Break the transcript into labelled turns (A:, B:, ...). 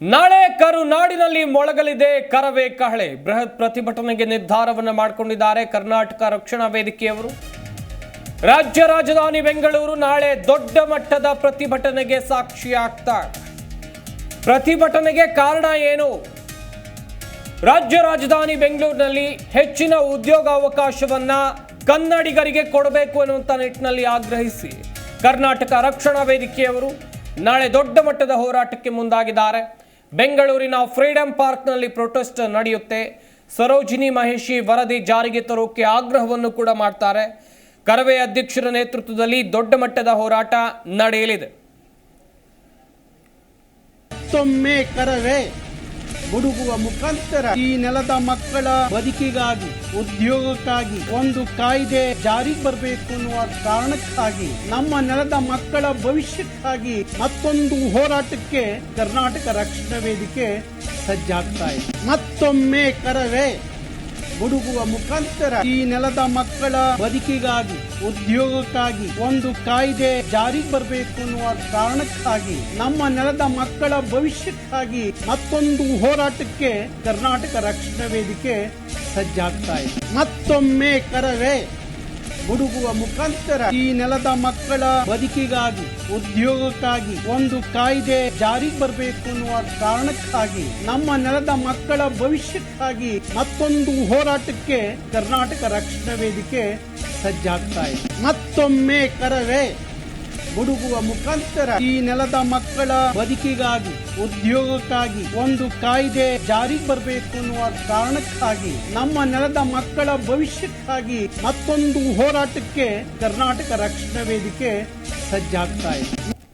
A: ನಾಳೆ ಕರುನಾಡಿನಲ್ಲಿ ಮೊಳಗಲಿದೆ ಕರವೇ ಕಹಳೆ. ಬೃಹತ್ ಪ್ರತಿಭಟನೆಗೆ ನಿರ್ಧಾರವನ್ನು ಮಾಡಿಕೊಂಡಿದ್ದಾರೆ ಕರ್ನಾಟಕ ರಕ್ಷಣಾ ವೇದಿಕೆಯವರು. ರಾಜ್ಯ ರಾಜಧಾನಿ ಬೆಂಗಳೂರು ನಾಳೆ ದೊಡ್ಡ ಮಟ್ಟದ ಪ್ರತಿಭಟನೆಗೆ ಸಾಕ್ಷಿಯಾಗ್ತಾ. ಪ್ರತಿಭಟನೆಗೆ ಕಾರಣ ಏನು? ರಾಜ್ಯ ರಾಜಧಾನಿ ಬೆಂಗಳೂರಿನಲ್ಲಿ ಹೆಚ್ಚಿನ ಉದ್ಯೋಗಾವಕಾಶವನ್ನ ಕನ್ನಡಿಗರಿಗೆ ಕೊಡಬೇಕು ಎನ್ನುವಂತ ನಿಟ್ಟಿನಲ್ಲಿ ಆಗ್ರಹಿಸಿ ಕರ್ನಾಟಕ ರಕ್ಷಣಾ ವೇದಿಕೆಯವರು ನಾಳೆ ದೊಡ್ಡ ಮಟ್ಟದ ಹೋರಾಟಕ್ಕೆ ಮುಂದಾಗಿದ್ದಾರೆ. ಬೆಂಗಳೂರಿನ ಫ್ರೀಡಂ ಪಾರ್ಕ್ನಲ್ಲಿ ಪ್ರೊಟೆಸ್ಟ್ ನಡೆಯುತ್ತೆ. ಸರೋಜಿನಿ ಮಹೇಶಿ ವರದಿ ಜಾರಿಗೆ ತರೋಕೆ ಆಗ್ರಹವನ್ನು ಕೂಡ ಮಾಡ್ತಾರೆ. ಕರವೇ ಅಧ್ಯಕ್ಷರ ನೇತೃತ್ವದಲ್ಲಿ ದೊಡ್ಡ ಮಟ್ಟದ ಹೋರಾಟ ನಡೆಯಲಿದೆ.
B: ಹುಡುಗುವ ಮುಖಾಂತರ ಈ ನೆಲದ ಮಕ್ಕಳ ಬದುಕಿಗಾಗಿ, ಉದ್ಯೋಗಕ್ಕಾಗಿ ಒಂದು ಕಾಯ್ದೆ ಜಾರಿಗೆ ಬರಬೇಕು ಅನ್ನುವ ಕಾರಣಕ್ಕಾಗಿ, ನಮ್ಮ ನೆಲದ ಮಕ್ಕಳ ಭವಿಷ್ಯಕ್ಕಾಗಿ ಮತ್ತೊಂದು ಹೋರಾಟಕ್ಕೆ ಕರ್ನಾಟಕ ರಕ್ಷಣಾ ವೇದಿಕೆ ಸಜ್ಜಾಗ್ತಾ ಇದೆ. ಮತ್ತೊಮ್ಮೆ ಕರವೇ. ಹುಡುಗುವ ಮುಖಾಂತರ ಈ ನೆಲದ ಮಕ್ಕಳ ಬದುಕಿಗಾಗಿ, ಉದ್ಯೋಗಕ್ಕಾಗಿ ಒಂದು ಕಾಯ್ದೆ ಜಾರಿಗೆ ಬರಬೇಕು ಅನ್ನುವ ಕಾರಣಕ್ಕಾಗಿ, ನಮ್ಮ ನೆಲದ ಮಕ್ಕಳ ಭವಿಷ್ಯಕ್ಕಾಗಿ ಮತ್ತೊಂದು ಹೋರಾಟಕ್ಕೆ ಕರ್ನಾಟಕ ರಕ್ಷಣಾ ವೇದಿಕೆ ಸಜ್ಜಾಗ್ತಾ ಇದೆ. ಮತ್ತೊಮ್ಮೆ ಕರವೇ. ಹುಡುಗುವ ಮುಖಾಂತರ ಈ ನೆಲದ ಮಕ್ಕಳ ಬದುಕಿಗಾಗಿ, ಉದ್ಯೋಗಕ್ಕಾಗಿ ಒಂದು ಕಾಯ್ದೆ ಜಾರಿಗೆ ಬರಬೇಕು ಅನ್ನುವ ಕಾರಣಕ್ಕಾಗಿ, ನಮ್ಮ ನೆಲದ ಮಕ್ಕಳ ಭವಿಷ್ಯಕ್ಕಾಗಿ ಮತ್ತೊಂದು ಹೋರಾಟಕ್ಕೆ ಕರ್ನಾಟಕ ರಕ್ಷಣಾ ವೇದಿಕೆ ಸಜ್ಜಾಗ್ತಾ ಇದೆ. ಮತ್ತೊಮ್ಮೆ ಕರವೇ. ಹುಡುಗುವ ಮುಖಾಂತರ ಈ ನೆಲದ ಮಕ್ಕಳ ಬದುಕಿಗಾಗಿ, ಉದ್ಯೋಗಕ್ಕಾಗಿ ಒಂದು ಕಾಯ್ದೆ ಜಾರಿಗೆ ಬರಬೇಕು ಅನ್ನುವ ಕಾರಣಕ್ಕಾಗಿ, ನಮ್ಮ ನೆಲದ ಮಕ್ಕಳ ಭವಿಷ್ಯಕ್ಕಾಗಿ ಮತ್ತೊಂದು ಹೋರಾಟಕ್ಕೆ ಕರ್ನಾಟಕ ರಕ್ಷಣಾ ವೇದಿಕೆ ಸಜ್ಜಾಗ್ತಾ ಇದೆ.